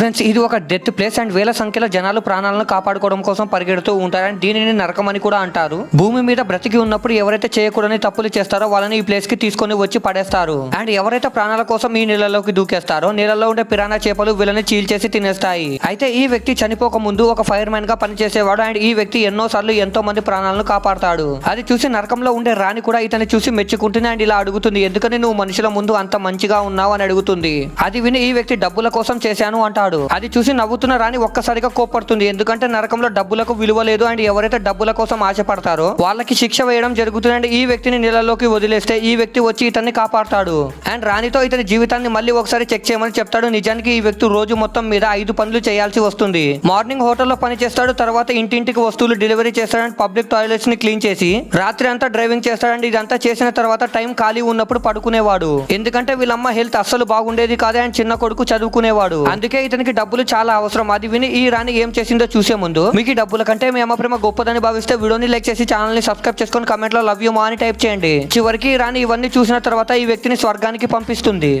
Friends ఇది ఒక death place and వేల సంఖ్యలో జనాలు ప్రాణాలను కాపాడుకోవడం కోసం పరిగెడుతూ ఉంటారు అండ్ దీనిని నరకం అని కూడా అంటారు. భూమి మీద బ్రతికి ఉన్నప్పుడు ఎవరైతే చేయకూడని తప్పులు చేస్తారో వాళ్ళని ఈ ప్లేస్కి తీసుకొని వచ్చి పడేస్తారు. అండ్ ఎవరైతే ప్రాణాల కోసం ఈ నీళ్ళలోకి దూకేస్తారో నీళ్ళలో ఉండే పిరానా చేపలు వీళ్ళని చీల్చేసి తినేస్తాయి. అయితే ఈ వ్యక్తి చనిపోక ముందు ఒక ఫైర్ మ్యాన్గా పనిచేసేవాడు అండ్ ఈ వ్యక్తి ఎన్నో సార్లు ఎంతో మంది ప్రాణాలను కాపాడతాడు. అది చూసి నరకంలో ఉండే రాణి కూడా ఇతన్ని చూసి మెచ్చుకుంటుంది అండ్ ఇలా అడుగుతుంది ఎందుకని నువ్వు మనుషుల ముందు అంత మంచిగా ఉన్నావు? అని అడుగుతుంది. అది విని ఈ వ్యక్తి డబ్బుల కోసం చేశాను అంటాడు. అది చూసి నవ్వుతున్న రాణి ఒక్కసారిగా కోపడుతుంది ఎందుకంటే నరకంలో డబ్బులకు విలువ లేదు అండ్ ఎవరైతే డబ్బుల కోసం ఆశపడతారో వాళ్ళకి శిక్ష వేయడం జరుగుతుంది అండ్ ఈ వ్యక్తిని నీళ్ళలోకి వదిలేస్తే ఈ వ్యక్తి వచ్చి ఇతన్ని కాపాడతాడు. అండ్ రాణితో ఇతని జీవితాన్ని మళ్ళీ ఒకసారి చెక్ చేయమని చెప్తాడు. నిజానికి ఈ వ్యక్తి రోజు మొత్తం మీద ఐదు పనులు చేయాల్సి వస్తుంది. మార్నింగ్ హోటల్లో పని చేస్తాడు. తర్వాత ఇంటింటికి వస్తువులు డెలివరీ చేస్తాడు అండ్ పబ్లిక్ టాయిలెట్స్ని క్లీన్ చేసి రాత్రి అంతా డ్రైవింగ్ చేస్తాడండి ఇదంతా చేసిన తర్వాత టైం ఖాళీ ఉన్నప్పుడు పడుకునేవాడు. ఎందుకంటే వీళ్ళమ్మ హెల్త్ అస్సలు బాగుండేది కాదే అండ్ చిన్న కొడుకు చదువుకునేవాడు. అందుకే ఇతని ఇతనికి డబ్బులు చాలా అవసరం. అది విని ఈ రాణి ఏం చేసిందో చూసే ముందు మీకు డబ్బుల కంటే మీ అమ్మ ప్రేమ గొప్పదని భావిస్తే వీడియోని లైక్ చేసి ఛానల్ని సబ్స్క్రైబ్ చేసుకొని కమెంట్లో లవ్ యూ మా అని టైప్ చేయండి. చివరికి ఈ రాణి ఇవన్నీ చూసిన తర్వాత ఈ వ్యక్తిని స్వర్గానికి పంపిస్తుంది.